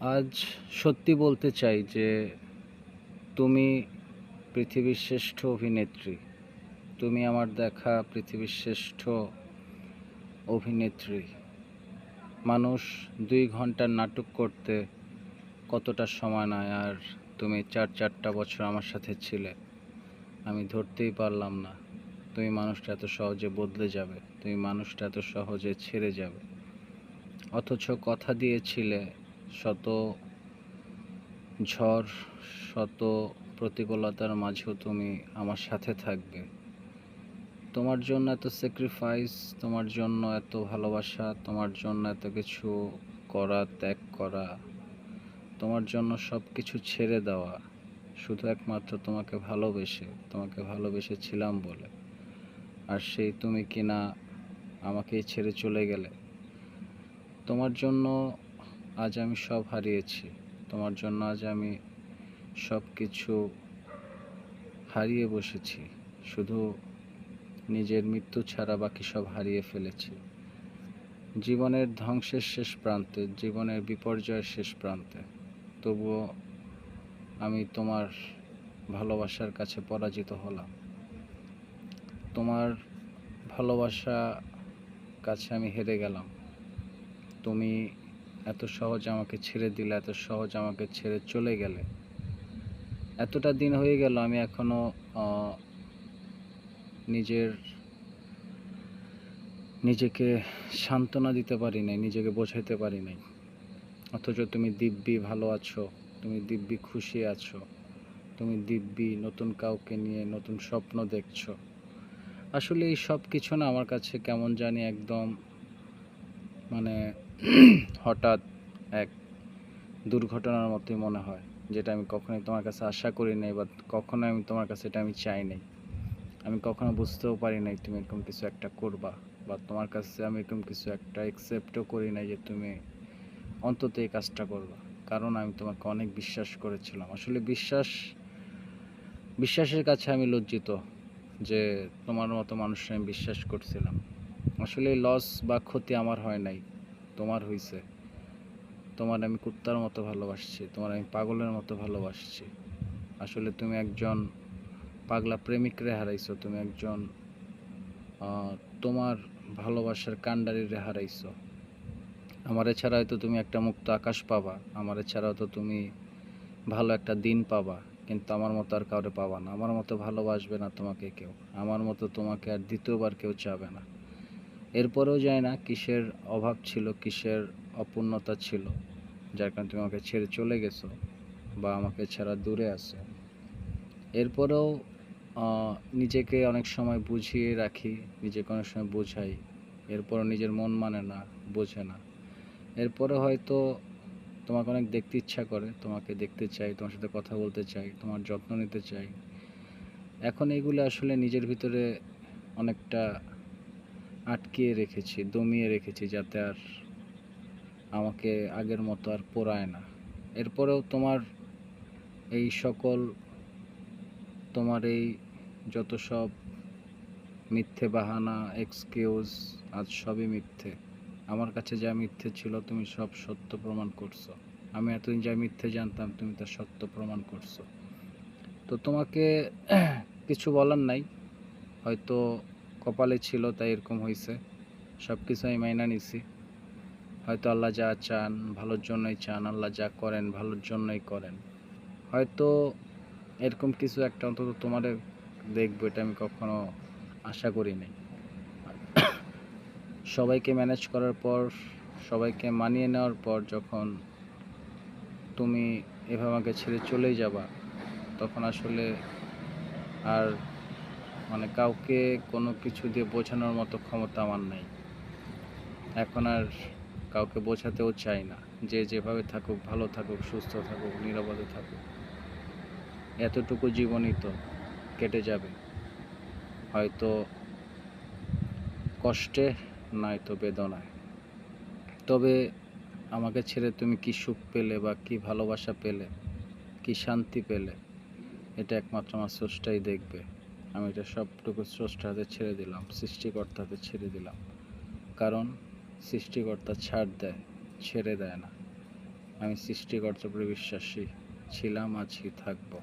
আজ সত্যি বলতে চাই যে তুমি পৃথিবীর শ্রেষ্ঠ অভিনেত্রী। তুমি আমার দেখা পৃথিবীর শ্রেষ্ঠ অভিনেত্রী। মানুষ দুই ঘণ্টার নাটক করতে কতটা সময় নেয় আর তুমি চার চারটা বছর আমার সাথে ছিলে, আমি ধরতেই পারলাম না। তুমি মানুষটা এত সহজে বদলে যাবে, তুমি মানুষটা এত সহজে ছেড়ে যাবে। অথচ কথা দিয়েছিলে শত ঝড়, শত প্রতিকূলতার মাঝেও তুমি আমার সাথে থাকবে। তোমার জন্য এত স্যাক্রিফাইস তোমার জন্য এত ভালোবাসা, তোমার জন্য এত কিছু করা, ত্যাগ করা, তোমার জন্য সব কিছু ছেড়ে দেওয়া শুধু একমাত্র তোমাকে ভালোবেসে, তোমাকে ভালোবেসেছিলাম বলে। আর সেই তুমি কিনা আমাকেই ছেড়ে চলে গেলে। তোমার জন্য আজ আমি সব হারিয়েছি। তোমার জন্য আজ আমি সব কিছু হারিয়ে বসেছি। শুধু নিজের মৃত্যু ছাড়া বাকি সব হারিয়ে ফেলেছি। জীবনের ধ্বংসের শেষ প্রান্তে, জীবনের বিপর্যয়ের শেষ প্রান্তে। তবুও আমি তোমার ভালোবাসার কাছে পরাজিত হলাম। তোমার ভালোবাসা কাছে আমি হেরে গেলাম। তুমি এত সহজ আমাকে ছেড়ে দিলে, এত সহজ আমাকে ছেড়ে চলে গেলে। এতটা দিন হয়ে গেল, আমি এখনও নিজের, নিজেকে সান্ত্বনা দিতে পারি নাই, নিজেকে বোঝাইতে পারি নাই। অথচ তুমি দিব্যি ভালো আছো, তুমি দিব্যি খুশি আছো, তুমি দিব্যি নতুন কাউকে নিয়ে নতুন স্বপ্ন দেখছ। আসলে এই সব কিছু না আমার কাছে কেমন জানি একদম মানে হঠাৎ এক দুর্ঘটনার মতোই মনে হয়, যেটা আমি কখনোই তোমার কাছে আশা করি নাই বা কখনোই আমি তোমার কাছে এটা আমি চাই নাই। আমি কখনো বুঝতেও পারি নাই তুমি এরকম কিছু একটা করবা বা তোমার কাছে আমি এরকম কিছু একটা একসেপ্টও করি নাই যে তুমি অন্তত এই কাজটা করবা। কারণ আমি তোমাকে অনেক বিশ্বাস করেছিলাম। আসলে বিশ্বাস, বিশ্বাসের কাছে আমি লজ্জিত যে তোমার মতো মানুষকে আমি বিশ্বাস করছিলাম। আসলে লস বা ক্ষতি আমার হয় নাই। তোমার হইছে। তোমার আমি কুত্তার মতো ভালোবাসছি, তোমার আমি পাগলের মতো ভালোবাসছি। আসলে তুমি একজন পাগলা প্রেমিকরে হারাইছো, তুমি একজন তোমার ভালোবাসার কাণ্ডারিরে হারাইছো। আমার ছাড়া হয়তো তুমি একটা মুক্ত আকাশ পাবা, আমার ছাড়া হয়তো তুমি ভালো একটা দিন পাবা, কিন্তু আমার মতো আর কাউরে পাবা না। আমার মতো ভালোবাসবে না তোমাকে কেউ, আমার মতো তোমাকে আর দ্বিতীয়বার কেউ চাবে না। এরপরেও যায় না, কিসের অভাব ছিল, কিসের অপূর্ণতা ছিল? যার কারণে তুমি আমাকে ছেড়ে চলে গেছো বা আমাকে ছাড়া দূরে আছো। এরপরেও নিজেকে অনেক সময় বুঝিয়ে রাখি, নিজেকে অনেক সময় বোঝাই। এরপরও নিজের মন মানে না, বোঝে না। এরপরে হয়তো তোমাকে অনেক দেখতে ইচ্ছা করে, তোমাকে দেখতে চাই, তোমার সাথে কথা বলতে চাই, তোমার যত্ন নিতে চাই। এখন এগুলো আসলে নিজের ভিতরে অনেকটা আটকিয়ে রেখেছি, দমিয়ে রেখেছি যাতে আর আমাকে আগের মতো আর পোড়ায় না। এরপরেও তোমার এই সকল, তোমার এই যত সব মিথ্যে বাহানা এক্সকিউজ আজ সবই মিথ্যে। আমার কাছে যা মিথ্যে ছিল তুমি সব সত্য প্রমাণ করছ। আমি এতদিন যা মিথ্যে জানতাম তুমি তা সত্য প্রমাণ করছ। তো তোমাকে কিছু বলার নাই, হয়তো কপালে ছিল, তাই এরকম হয়েছে সব কিছু আমি মাইনা নিছি। হয়তো আল্লাহ যা চান, ভালোর জন্যই চান, আল্লাহ যা করেন, ভালোর জন্যই করেন। হয়তো এরকম কিছু একটা অন্তত তোমাদের দেখব, এটা আমি কখনো আশা করি নাই। সবাইকে ম্যানেজ করার পর, সবাইকে মানিয়ে নেওয়ার পর যখন তুমি এভাবে আমাকে ছেড়ে চলেই যাবা, তখন আসলে আর মানে কাউকে কোনো কিছু দিয়ে বোঝানোর মতো ক্ষমতা আমার নাই। এখন আর কাউকে বোঝাতেও চাই না। যে যেভাবে থাকুক, ভালো থাকুক, সুস্থ থাকুক, নিরাপদে থাকুক, এতটুকু জীবনই তো কেটে যাবে। হয়তো কষ্টে, নয়তো বেদনায়। তবে আমাকে ছেড়ে তুমি কি সুখ পেলে বা কি ভালোবাসা পেলে, কি শান্তি পেলে, এটা একমাত্র আমার স্রষ্টাই দেখবে। আমি এটা সবটুকু স্রষ্টাতে ছেড়ে দিলাম, সৃষ্টিকর্তাতে ছেড়ে দিলাম। কারণ সৃষ্টিকর্তা ছাড় দেয়, ছেড়ে দেয় না। আমি সৃষ্টিকর্তার উপরে বিশ্বাসী, ছিলাম, আছি, থাকব।